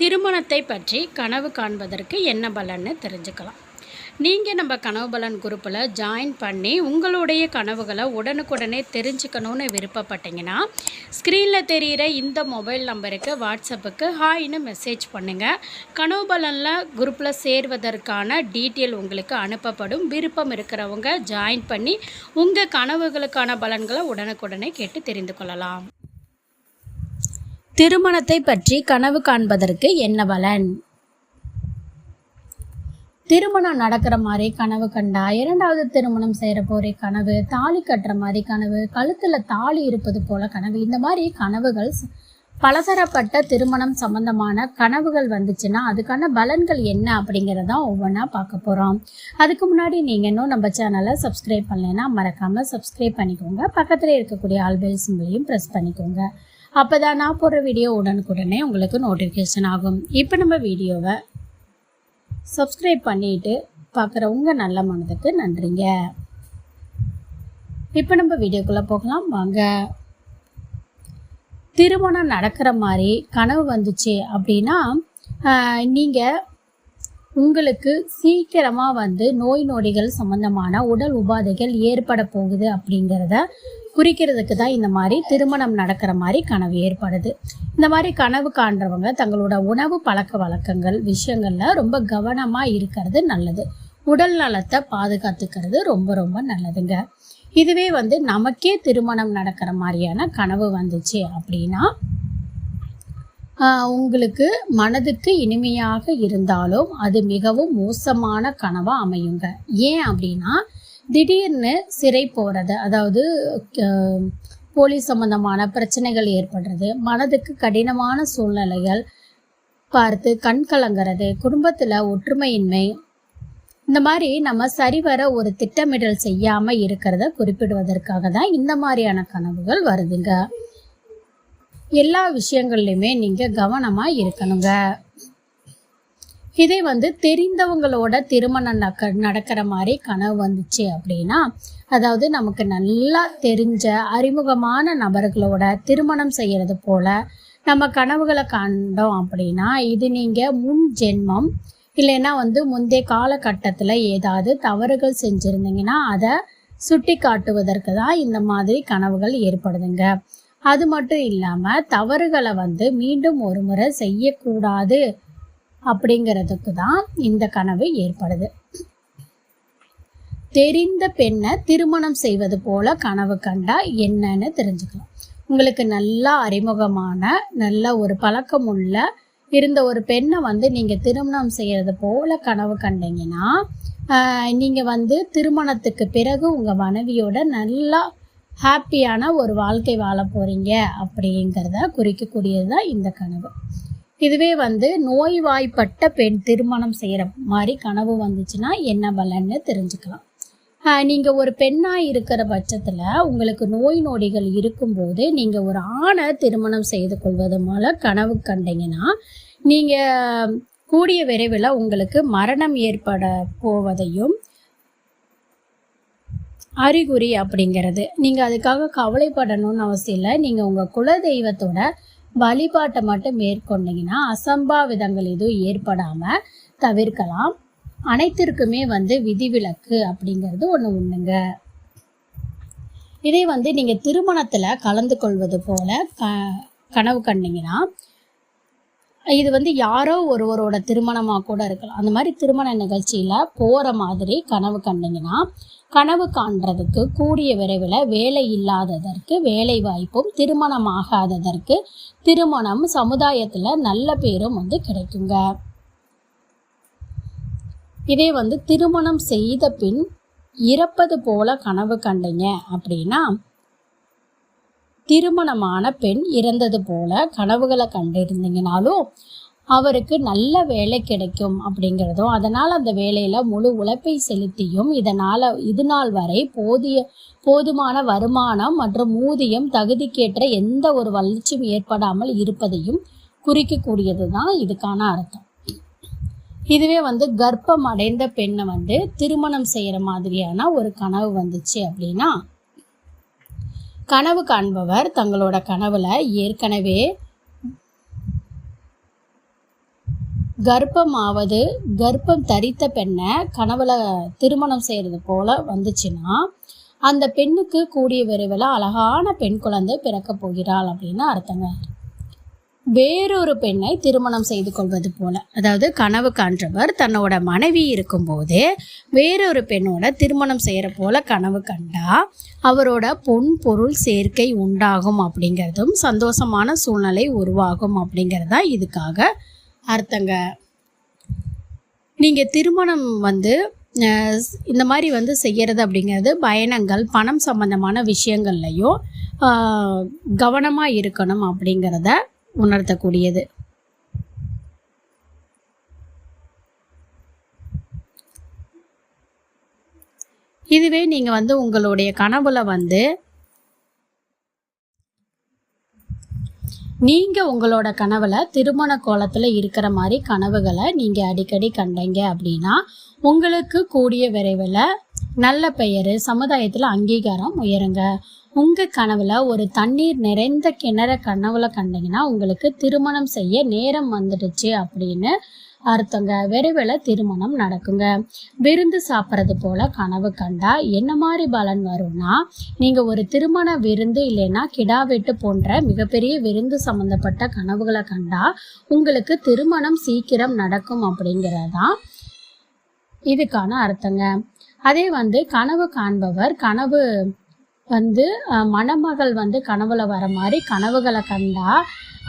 திருமணத்தை பற்றி கனவு காண்பதற்கு என்ன பலன்னு தெரிஞ்சுக்கலாம். நீங்கள் நம்ம கனவு பலன் குரூப்பில் ஜாயின் பண்ணி உங்களுடைய கனவுகளை உடனுக்குடனே தெரிஞ்சுக்கணுன்னு விருப்பப்பட்டீங்கன்னா ஸ்க்ரீனில் தெரிகிற இந்த மொபைல் நம்பருக்கு வாட்ஸ்அப்புக்கு ஹாய்னு மெசேஜ் பண்ணுங்கள் கனவு பலனில் குரூப்பில் சேர்வதற்கான டீட்டெயில் உங்களுக்கு அனுப்பப்படும். விருப்பம் இருக்கிறவங்க ஜாயின் பண்ணி உங்கள் கனவுகளுக்கான பலன்களை உடனுக்குடனே கேட்டு தெரிந்து கொள்ளலாம். திருமணத்தை பற்றி கனவு காண்பதற்கு என்ன பலன்? திருமணம் நடக்கிற மாதிரி கனவு கண்டா இரண்டாவது திருமணம் செய்கிற போரே கனவு தாலி கட்டுற மாதிரி கனவு கழுத்தில் தாலி இருப்பது போல கனவு இந்த மாதிரி கனவுகள் பலதரப்பட்ட திருமணம் சம்பந்தமான கனவுகள் வந்துச்சுன்னா அதுக்கான பலன்கள் என்ன அப்படிங்கிறதான் ஒவ்வொன்றா பார்க்க போகிறோம் அதுக்கு முன்னாடி நீங்கள் இன்னும் நம்ம சேனலை சப்ஸ்கிரைப் பண்ணலைன்னா மறக்காமல் சப்ஸ்கிரைப் பண்ணிக்கோங்க. பக்கத்தில் இருக்கக்கூடிய ஆல்பெல் சிம்பிளையும் ப்ரெஸ் பண்ணிக்கோங்க. அப்போ தான் நான் போடுற வீடியோ உடனுக்குடனே உங்களுக்கு நோட்டிஃபிகேஷன் ஆகும். இப்போ நம்ம வீடியோவை சப்ஸ்கிரைப் பண்ணிட்டு பார்க்குற உங்கள் நல்ல மனதுக்கு நன்றிங்க. இப்போ நம்ம வீடியோக்குள்ளே போகலாம். வாங்க. திருமணம் நடக்கிற மாதிரி கனவு வந்துச்சு அப்படின்னா நீங்கள் உங்களுக்கு சீக்கிரமாக வந்து நோய் நொடிகள் சம்மந்தமான உடல் உபாதைகள் ஏற்பட போகுது அப்படிங்கிறத குறிக்கிறதுக்கு தான் இந்த மாதிரி திருமணம் நடக்கிற மாதிரி கனவு ஏற்படுது. இந்த மாதிரி கனவு காண்றவங்க தங்களோட உணவு பழக்க வழக்கங்கள் விஷயங்களில் ரொம்ப கவனமாக இருக்கிறது நல்லது. உடல் நலத்தை பாதுகாத்துக்கிறது ரொம்ப ரொம்ப நல்லதுங்க. இதுவே வந்து நமக்கே திருமணம் நடக்கிற மாதிரியான கனவு வந்துச்சு அப்படின்னா உங்களுக்கு மனதுக்கு இனிமையாக இருந்தாலும் அது மிகவும் மோசமான கனவாக அமையுங்க. ஏன் அப்படின்னா திடீர்னு சிறை போகிறது அதாவது போலீஸ் சம்பந்தமான பிரச்சனைகள் ஏற்படுறது மனதுக்கு கடினமான சூழ்நிலைகள் பார்த்து கண் கலங்கிறது குடும்பத்தில் ஒற்றுமையின்மை இந்த மாதிரி நம்ம சரிவர ஒரு திட்டமிடல் செய்யாமல் இருக்கிறத குறிப்பிடுவதற்காக தான் இந்த மாதிரியான கனவுகள் வருதுங்க. எல்லா விஷயங்கள்லையுமே நீங்கள் கவனமாக இருக்கணுங்க. இதே வந்து தெரிந்தவங்களோட திருமணம் நடக்க நடக்கிற மாதிரி கனவு வந்துச்சு அப்படின்னா அதாவது நமக்கு நல்லா தெரிஞ்ச அறிமுகமான நபர்களோட திருமணம் செய்கிறது போல நம்ம கனவுகளை கண்டோம் அப்படின்னா இது நீங்கள் முன் ஜென்மம் இல்லைன்னா வந்து முந்தைய காலகட்டத்தில் ஏதாவது தவறுகள் செஞ்சுருந்தீங்கன்னா அதை சுட்டி காட்டுவதற்கு தான் இந்த மாதிரி கனவுகள் ஏற்படுதுங்க. அது மட்டும் இல்லாமல் தவறுகளை வந்து மீண்டும் ஒரு முறை செய்யக்கூடாது அப்படிங்கிறதுக்கு தான் இந்த கனவு ஏற்படுது. தெரிந்த பெண்ணை திருமணம் செய்வது போல கனவு கண்டா என்னன்னு தெரிஞ்சுக்கலாம். உங்களுக்கு நல்லா அறிமுகமான நல்ல ஒரு பழக்கம் உள்ள இருந்த ஒரு பெண்ணை வந்து நீங்கள் திருமணம் செய்கிறது போல கனவு கண்டீங்கன்னா நீங்கள் வந்து திருமணத்துக்கு பிறகு உங்கள் மனைவியோட நல்லா ஹாப்பியான ஒரு வாழ்க்கை வாழ போகிறீங்க அப்படிங்கிறத குறிக்கக்கூடியது தான் இந்த கனவு. இதுவே வந்து நோய்வாய்ப்பட்ட பெண் திருமணம் செய்கிற மாதிரி கனவு வந்துச்சுன்னா என்ன பலன்னு தெரிஞ்சுக்கலாம். நீங்கள் ஒரு பெண்ணாக இருக்கிற பட்சத்தில் உங்களுக்கு நோய் நொடிகள் இருக்கும்போது நீங்கள் ஒரு ஆணை திருமணம் செய்து கொள்வது மூல கனவு கண்டீங்கன்னா நீங்கள் கூடிய விரைவில் உங்களுக்கு மரணம் ஏற்பட போவதையும் அறிகுறி அப்படிங்கிறது. நீங்கள் அதுக்காக கவலைப்படணும்னு அவசியம் இல்லை. நீங்கள் உங்கள் குலதெய்வத்தோட வழிபாட்டை மட்டும் மேற்கொண்டீங்கன்னா அசம்பாவிதங்கள் எதுவும் ஏற்படாமல் தவிர்க்கலாம். அனைத்திற்குமே வந்து விதிவிலக்கு அப்படிங்கிறது ஒன்று ஒன்றுங்க இதே வந்து நீங்கள் திருமணத்தில் கலந்து கொள்வது போல க கனவு கண்டீங்கன்னா இது வந்து யாரோ ஒருவரோட திருமணமாக கூட இருக்கலாம். அந்த மாதிரி திருமண நிகழ்ச்சியில் போகிற மாதிரி கனவு கண்டீங்கன்னா கனவு காண்றதுக்கு கூடிய விரைவில் வேலை இல்லாததற்கு வேலை வாய்ப்பும் திருமணம் ஆகாததற்கு திருமணம் சமுதாயத்தில் நல்ல பேரும் வந்து கிடைக்குங்க. இதே வந்து திருமணம் செய்த பின் இறப்பது போல கனவு கண்டீங்க அப்படின்னா திருமணமான பெண் இறந்தது போல கனவுகளை கண்டிருந்தீங்கனாலும் அவருக்கு நல்ல வேலை கிடைக்கும் அப்படிங்கிறதும் அதனால் அந்த வேலையில் முழு உழைப்பை செலுத்தியும் இதனால் இது நாள் வரை போதிய போதுமான வருமானம் மற்றும் ஊதியம் தகுதிக்கேற்ற எந்த ஒரு வளர்ச்சியும் ஏற்படாமல் இருப்பதையும் குறிக்கக்கூடியது தான் இதுக்கான அர்த்தம். இதுவே வந்து கர்ப்பம் அடைந்த பெண்ணை வந்து திருமணம் செய்கிற மாதிரியான ஒரு கனவு வந்துச்சு அப்படின்னா கனவு காண்பவர் தங்களோட கனவுல ஏற்கனவே கர்ப்பமாவது கர்ப்பம் தரித்த பெண்ணை கனவுல திருமணம் செய்கிறது போல வந்துச்சுன்னா அந்த பெண்ணுக்கு கூடிய விரைவில் அழகான பெண் குழந்தை பிறக்கப் போகிறாள் அப்படின்னு அர்த்தங்க. வேறொரு பெண்ணை திருமணம் செய்து கொள்வது போல. அதாவது கனவு காண்றவர் தன்னோட மனைவி இருக்கும்போது வேறொரு பெண்ணோட திருமணம் செய்கிற போல கனவு கண்டா அவரோட பொன் பொருள் சேர்க்கை உண்டாகும் அப்படிங்கிறதும் சந்தோஷமான சூழ்நிலை உருவாகும் அப்படிங்கிறதா இதுக்காக அர்த்தங்க. நீங்கள் திருமணம் வந்து இந்த மாதிரி வந்து செய்கிறது அப்படிங்கிறது பயணங்கள் பணம் சம்பந்தமான விஷயங்கள்லையும் கவனமாக இருக்கணும் அப்படிங்கிறத உணர்த்தக்கூடியது. இதுவே நீங்கள் வந்து உங்களுடைய கனவுல வந்து நீங்கள் உங்களோட கனவுல திருமண கோலத்தில் இருக்கிற மாதிரி கனவுகளை நீங்கள் அடிக்கடி கண்டீங்க அப்படின்னா உங்களுக்கு கூடிய விரைவில் நல்ல பெயர் சமுதாயத்தில் அங்கீகாரம் உயருங்க. உங்கள் கனவுல ஒரு தண்ணீர் நிறைந்த கிணற கனவுல கண்டீங்கன்னா உங்களுக்கு திருமணம் செய்ய நேரம் வந்துடுச்சு அப்படின்னு அர்த்தங்க. விரைவில் திருமணம் நடக்குங்க. விருந்து சாப்பிட்றது போல கனவு கண்டா என்ன மாதிரி பலன் வரும்னா நீங்கள் ஒரு திருமண விருந்து இல்லைன்னா கிடா வெட்டு போன்ற மிகப்பெரிய விருந்து சம்மந்தப்பட்ட கனவுகளை கண்டா உங்களுக்கு திருமணம் சீக்கிரம் நடக்கும் அப்படிங்கிறதான் இதுக்கான அர்த்தங்க. அதே வந்து கனவு காண்பவர் கனவு வந்து அஹ், மணமகள் வந்து கனவுல வர மாதிரி கனவுகளை கண்டா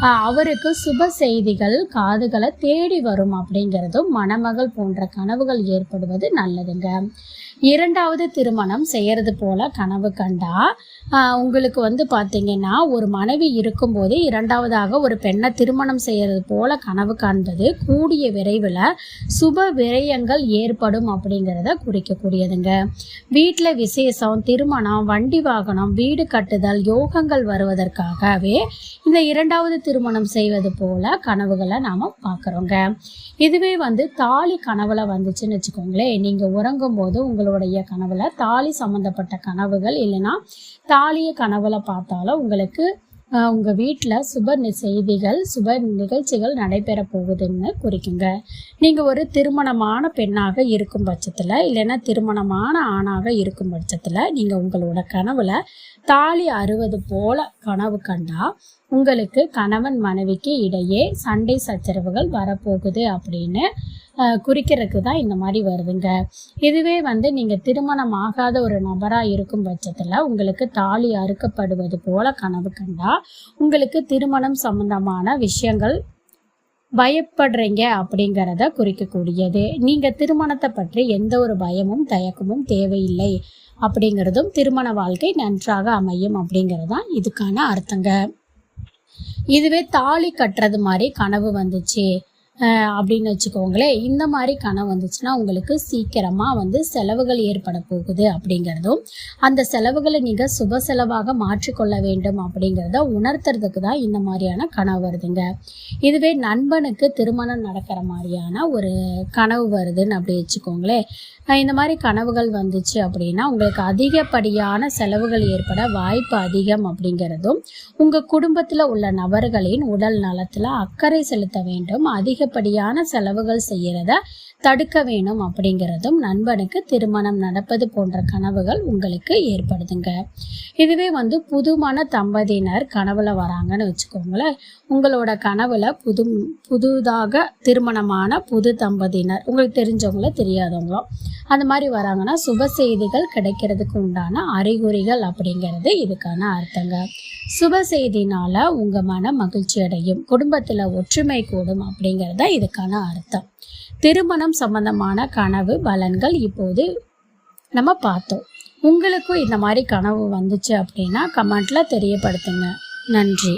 அஹ், அவருக்கு சுப செய்திகள் காதுகளை தேடி வரும் அப்படிங்கிறதும் மணமகள் போன்ற கனவுகள் ஏற்படுவது நல்லதுங்க. இரண்டாவது திருமணம் செய்யறது போல கனவு கண்டா. உங்களுக்கு வந்து பார்த்தீங்கன்னா ஒரு மனைவி இருக்கும்போது இரண்டாவதாக ஒரு பெண்ணை திருமணம் செய்யறது போல கனவு காண்பது கூடிய விரைவில் சுப விரயங்கள் ஏற்படும் அப்படிங்கிறத குறிக்கக்கூடியதுங்க. வீட்டில் விசேஷம் திருமணம் வண்டி வாகனம் வீடு கட்டுதல் யோகங்கள் வருவதற்காகவே இந்த இரண்டாவது திருமணம் செய்வது போல கனவுகளை நாம் பார்க்குறோங்க. இதுவே வந்து தாலி கனவுல வந்துச்சுன்னு வச்சுக்கோங்களேன். நீங்கள் உறங்கும் போது உங்களுடைய கனவுல தாலி சம்மந்தப்பட்ட கனவுகள் இல்லைன்னா தாலியை கனவுல பார்த்தாலும் உங்களுக்கு உங்கள் வீட்டில் சுப செய்திகள் சுப நிகழ்ச்சிகள் நடைபெற போகுதுன்னு குறிக்குங்க. நீங்கள் ஒரு திருமணமான பெண்ணாக இருக்கும் பட்சத்தில் இல்லைன்னா திருமணமான ஆணாக இருக்கும் பட்சத்தில் நீங்கள் உங்களோட கனவுல தாலி அறுவது போல கனவு கண்டா உங்களுக்கு கணவன் மனைவிக்கு இடையே சண்டை சச்சரவுகள் வரப்போகுது அப்படின்னு குறிக்கிறதுக்கு தான் இந்த மாதிரி வருதுங்க. இதுவே வந்து நீங்கள் திருமணம் ஆகாத ஒரு நபராக இருக்கும் பட்சத்தில் உங்களுக்கு தாலி அறுக்கப்படுவது போல கனவு கண்டா உங்களுக்கு திருமணம் சம்பந்தமான விஷயங்கள் பயப்படுறீங்க அப்படிங்கிறத குறிக்கக்கூடியது. நீங்கள் திருமணத்தை பற்றி எந்த ஒரு பயமும் தயக்கமும் தேவையில்லை அப்படிங்கிறதும் திருமண வாழ்க்கை நன்றாக அமையும் அப்படிங்கிறது தான் இதுக்கான அர்த்தங்க. இதுவே தாலி கட்டுறது மாதிரி கனவு வந்துச்சு. அப்படின்னு வச்சுக்கோங்களேன். இந்த மாதிரி கனவு வந்துச்சுன்னா உங்களுக்கு சீக்கிரமாக வந்து செலவுகள் ஏற்பட போகுது அப்படிங்கிறதும் அந்த செலவுகளை நீங்கள் சுப செலவாக மாற்றிக்கொள்ள வேண்டும் அப்படிங்கிறத உணர்த்துறதுக்கு தான் இந்த மாதிரியான கனவு வருதுங்க. இதுவே நண்பனுக்கு திருமணம் நடக்கிற மாதிரியான ஒரு கனவு வருதுன்னு அப்படி வச்சுக்கோங்களேன். இந்த மாதிரி கனவுகள் வந்துச்சு அப்படின்னா உங்களுக்கு அதிகப்படியான செலவுகள் ஏற்பட வாய்ப்பு அதிகம் அப்படிங்கிறதும் உங்கள் குடும்பத்தில் உள்ள நபர்களின் உடல் நலத்தில் அக்கறை செலுத்த வேண்டும் அதிக அதிகப்படியான செலவுகள் செய்கிறத தடுக்க வேணும் அப்படிங்கிறதும் நண்பனுக்கு திருமணம் நடப்பது போன்ற கனவுகள் உங்களுக்கு ஏற்படுதுங்க. இதுவே வந்து புதுமண தம்பதியினர் கனவுல வராங்கன்னு வச்சுக்கோங்களேன். உங்களோட கனவுல புது புதுதாக திருமணமான புது தம்பதியினர். உங்களுக்கு தெரிஞ்சவங்களோ தெரியாதவங்களோ அந்த மாதிரி வராங்கன்னா சுப செய்திகள் கிடைக்கிறதுக்கு உண்டான அறிகுறிகள் அப்படிங்கிறது இதுக்கான அர்த்தங்க. சுப செய்தினால உங்க மன மகிழ்ச்சி அடையும். குடும்பத்துல ஒற்றுமை கூடும் அப்படிங்கிறது தான் இதுக்கான அர்த்தம். திருமணம் சம்பந்தமான கனவு பலன்கள் இப்போது நம்ம பார்த்தோம். உங்களுக்கும் இந்த மாதிரி கனவு வந்துச்சு அப்படின்னா கமெண்ட்ல தெரியப்படுத்துங்க. நன்றி.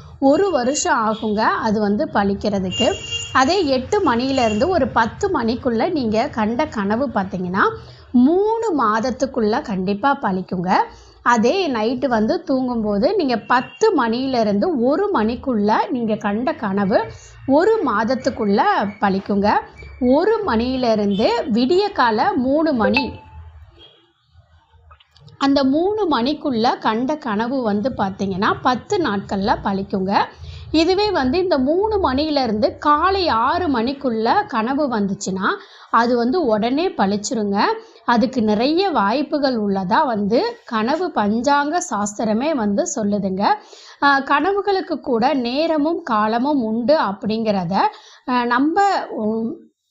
ஒரு வருஷம் ஆகுங்க அது வந்து பழிக்கிறதுக்கு. அதே எட்டு மணியிலேருந்து ஒரு பத்து மணிக்குள்ளே நீங்கள் கண்ட கனவு பார்த்தீங்கன்னா மூணு மாதத்துக்குள்ளே கண்டிப்பாக பழிக்குங்க. அதே நைட்டு வந்து தூங்கும்போது நீங்கள் பத்து மணியிலேருந்து ஒரு மணிக்குள்ளே நீங்கள் கண்ட கனவு ஒரு மாதத்துக்குள்ளே பழிக்குங்க. ஒரு மணியிலேருந்து விடிய கால மூணு மணி அந்த மூணு மணிக்குள்ளே கண்ட கனவு வந்து பார்த்திங்கன்னா பத்து நாட்களில் பழிக்குங்க. இதுவே வந்து இந்த மூணு மணியிலேருந்து காலை ஆறு மணிக்குள்ளே கனவு வந்துச்சுன்னா அது வந்து உடனே பழிச்சிருங்க. அதுக்கு நிறைய வாய்ப்புகள் உள்ளதாக வந்து கனவு பஞ்சாங்க சாஸ்திரமே வந்து சொல்லுதுங்க. கனவுகளுக்கு கூட நேரமும் காலமும் உண்டு அப்படிங்கிறத நம்ம